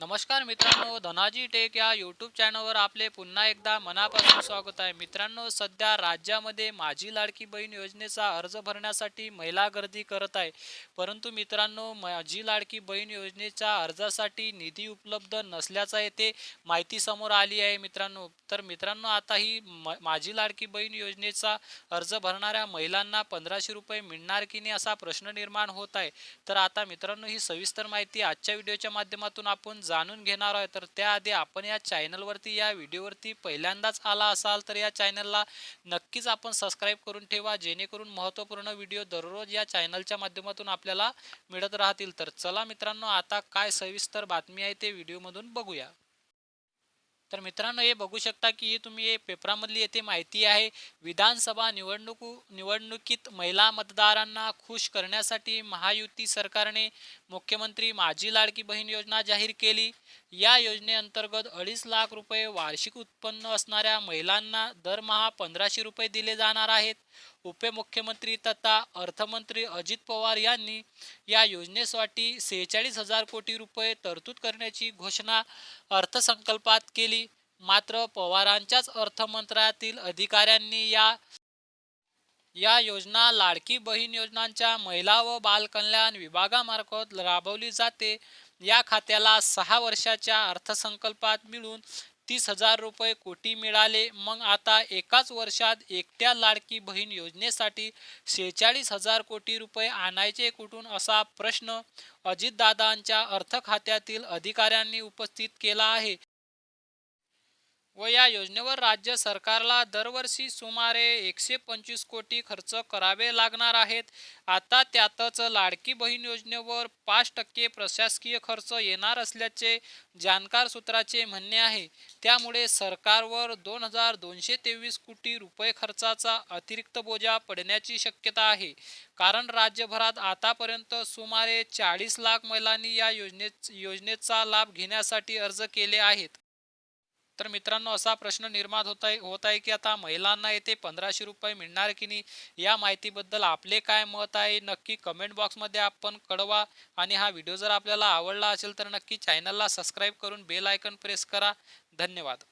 नमस्कार मित्रांनो धनाजी टेक या यूट्यूब चॅनलवर आपले पुन्हा एकदा मनापासून स्वागत आहे. मित्रांनो सध्या राज्यामध्ये माझी लाडकी बहीण योजनेचा अर्ज भरण्यासाठी महिला गर्दी करत आहे. परंतु मित्रांनो माझी लाडकी बहीण योजनेच्या अर्जासाठी निधी उपलब्ध नसल्याचा येथे माहिती समोर आली आहे मित्रांनो. तर मित्रांनो आता ही म माझी लाडकी बहीण योजनेचा अर्ज भरणाऱ्या महिलांना पंधराशे रुपये मिळणार की नाही असा प्रश्न निर्माण होत आहे. तर आता मित्रांनो ही सविस्तर माहिती आजच्या व्हिडिओच्या माध्यमातून आपण जाणून घेणार आहे. तर त्याआधी आपण या चॅनलवरती या व्हिडिओवरती पहिल्यांदाच आला असाल तर या चॅनलला नक्कीच आपण सबस्क्राईब करून ठेवा. जेणेकरून महत्त्वपूर्ण व्हिडिओ दररोज या चॅनलच्या माध्यमातून आपल्याला मिळत राहतील. तर चला मित्रांनो आता काय सविस्तर बातमी आहे ते व्हिडिओमधून बघूया. तर मित्रांनो हे बघू शकता की ही तुम्ही पेपरामधली येथे माहिती आहे विधानसभा निवडणूक निवडणुकीत महिला मतदारांना खुश करण्यासाठी महायुती सरकारने मुख्यमंत्री माझी लाडकी बहीण योजना जाहीर केली. या योजनेअंतर्गत अडीच लाख रुपये वार्षिक उत्पन्न असणाऱ्या महिलांना दरमहा पंधराशे रुपये दिले जाणार आहेत. उपमुख्यमंत्री तथा अर्थमंत्री अजित पवार यांनी या योजनेसाठी सेहेचाळीस हजार कोटी रुपये तरतूद करण्याची घोषणा अर्थसंकल्पात केली. मात्र पवारांच्याच अर्थमंत्रालयातील अधिकाऱ्यांनी या या योजना लाडकी बहीण योजनांच्या महिला व बालकल्याण विभागामार्फत राबवली जाते. या खात्याला सहा वर्षाच्या अर्थसंकल्पात मिळून तीस हजार रुपये कोटी मिळाले. मग आता एकाच वर्षात एकट्या लाडकी बहीण योजनेसाठी शेहेचाळीस हजार कोटी रुपये आणायचे कुठून असा प्रश्न अजितदादांच्या अर्थ खात्यातील अधिकाऱ्यांनी उपस्थित केला आहे. व या योजनेवर राज्य सरकारला दरवर्षी सुमारे एकशे पंचवीस कोटी खर्च करावे लागणार आहेत. आता त्यातच लाडकी बहीण योजनेवर पाच टक्के प्रशासकीय खर्च येणार असल्याचे जाणकार सूत्राचे म्हणणे आहे. त्यामुळे सरकारवर दोन हजार दोनशे तेवीस कोटी रुपये खर्चाचा अतिरिक्त बोजा पडण्याची शक्यता आहे. कारण राज्यभरात आतापर्यंत सुमारे चाळीस लाख महिलांनी या योजने योजनेचा लाभ घेण्यासाठी अर्ज केले आहेत. तर मित्रांनो असा प्रश्न निर्माण होत आहे होत आहे की आता महिलांना येथे पंधराशे रुपये मिळणार की नाही? या माहितीबद्दल आपले काय मत आहे? नक्की कमेंट बॉक्समध्ये आपण कळवा. आणि हा व्हिडिओ जर आपल्याला आवडला असेल तर नक्की चॅनलला सबस्क्राईब करून बेल आयकन प्रेस करा. धन्यवाद.